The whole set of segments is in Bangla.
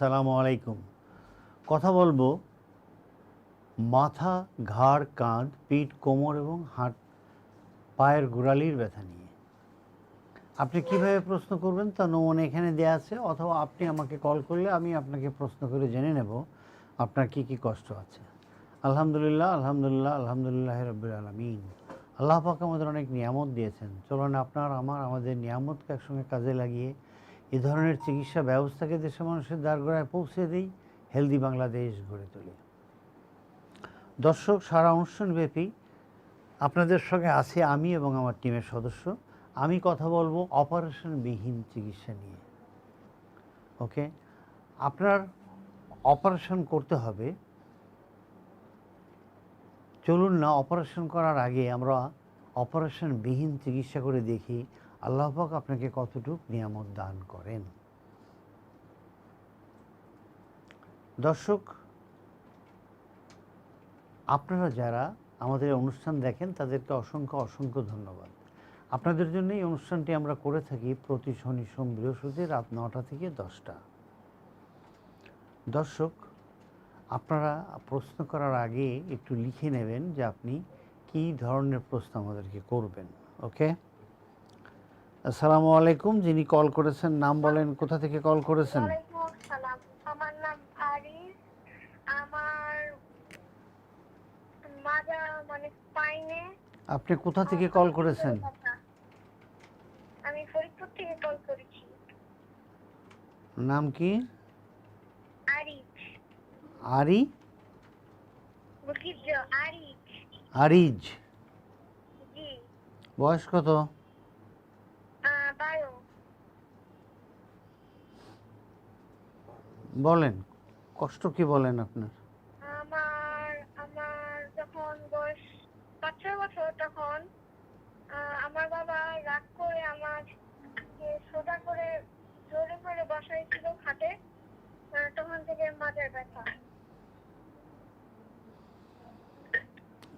আসসালামু আলাইকুম। কথা বলব মাথা, ঘাড়, কাঁধ, পিঠ, কোমর এবং হাত, পায়ের গোড়ালির ব্যথা নিয়ে। আপনি কীভাবে প্রশ্ন করবেন তা নমুনা এখানে দেওয়া আছে, অথবা আপনি আমাকে কল করলে আমি আপনাকে প্রশ্ন করে জেনে নেব আপনার কি কি কষ্ট আছে। আলহামদুলিল্লাহ আলহামদুলিল্লাহ আলহামদুলিল্লাহ রবিল আলমিন। আল্লাহ পাক আমাদের অনেক নিয়ামত দিয়েছেন। চলুন আপনার, আমার, আমাদের নিয়ামতকে একসঙ্গে কাজে লাগিয়ে এ ধরনের চিকিৎসা ব্যবস্থাকে দেশের মানুষের দ্বারগোড়ায় পৌঁছে দিই হেলদি বাংলাদেশ গড়ে তুলি। দর্শক সারা অনুষ্ঠানব্যাপী আপনাদের সঙ্গে আছি আমি এবং আমার টিমের সদস্য। আমি কথা বলব অপারেশনবিহীন চিকিৎসা নিয়ে। ওকে? আপনার অপারেশন করতে হবে। চলুন না, অপারেশন করার আগে আমরা অপারেশনবিহীন চিকিৎসা করে দেখি আল্লাহ পাক আপনাকে কতটুকু নিয়ামত দান করেন। দর্শক, আপনারা যারা আমাদের অনুষ্ঠান দেখেন, তাদেরকে অসংখ্য অসংখ্য ধন্যবাদ। আপনাদের জন্য এই অনুষ্ঠানটি আমরা করে থাকি প্রতি শনি, সোম, বৃহস্পতি রাত নটা থেকে দশটা। দর্শক, আপনারা প্রশ্ন করার আগে একটু লিখে নেবেন যে আপনি কী ধরনের প্রশ্ন আমাদেরকে করবেন, ওকে? আসসালামু আলাইকুম যিনি কল করেছেন নাম বলেন কোথা থেকে কল করেছেন? আমার নাম আমার মাজা মানে স্পাইনে। আপনি কোথা থেকে কল করেছেন? আমি ফরিদপুর থেকে কল করেছি। নাম কি? আরিফ। আরি? আরিফ। আরিজ। জি। বয়স কত? বলেন কষ্ট কি বলেন আপনার? আমার আমার যখন বয়স পাঁচ ছয় বছর তখন আমার বাবা রাগ করে আমার সোজা করে জোরে করে বসাইছিল খাটে তখন থেকে মাজার ব্যথা।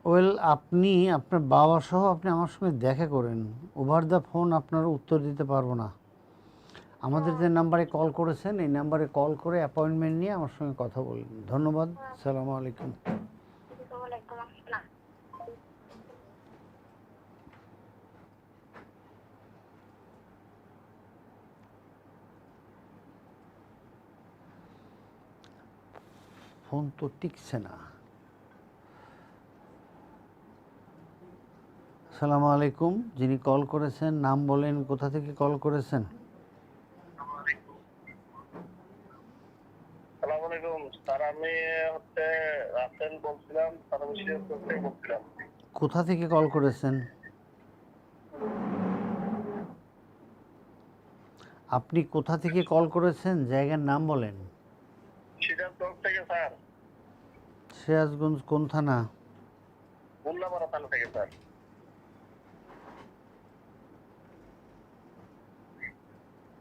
ওয়েল, আপনি, আপনার বাবা সহ আপনি আমার সঙ্গে দেখা করেন। ওভার দ্য ফোন আপনার উত্তর দিতে পারব না। আমাদের যে নাম্বারে কল করেছেন, এই নাম্বারে কল করে অ্যাপয়েন্টমেন্ট নিয়ে আমার সঙ্গে কথা বলুন। ধন্যবাদ। সালাম আলাইকুম। ফোন তো টিকছে না। সালামু আলাইকুম। যিনি কল করেছেন নাম বলেন কোথা থেকে কল করেছেন? কোথা থেকে কল করেছেন? আপনি কোথা থেকে কল করেছেন? জায়গার নাম বলেন। সিরাজগঞ্জ থেকে স্যার। সিরাজগঞ্জ কোন থানা? থানা থেকে স্যার।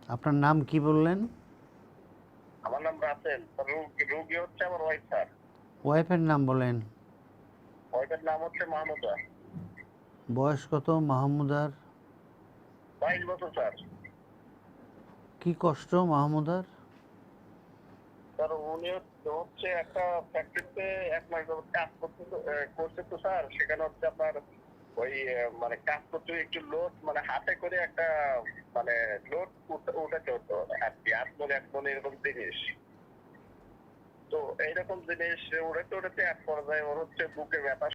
আপনার নাম কি বললেন? আমার নাম রাসেল। রোগী রোগী হচ্ছে আমার ওয়াইফ স্যার ওয়াইফের নাম বলেন। ওয়াইফের নাম হচ্ছে মাহমুদা। বয়স কত মাহমুদার? বাইশ বছর স্যার কি কষ্ট মাহমুদার? স্যার উনি হচ্ছে- একটা ফ্যাক্টরিতে এক মাস যাবত কাজ করতে তো- করছে তো স্যার সেখানে হচ্ছে আপনার ওই মানে কাজ করতে একটু লোড মানে হাতে করে একটা মানে লোড উঠাতে হতো আর কি আট মনে এক মনে এরকম জিনিস। তো এইরকম জিনিস উড়াতে উড়াতে এক পর্যায়ে ওর হচ্ছে বুকে ব্যথা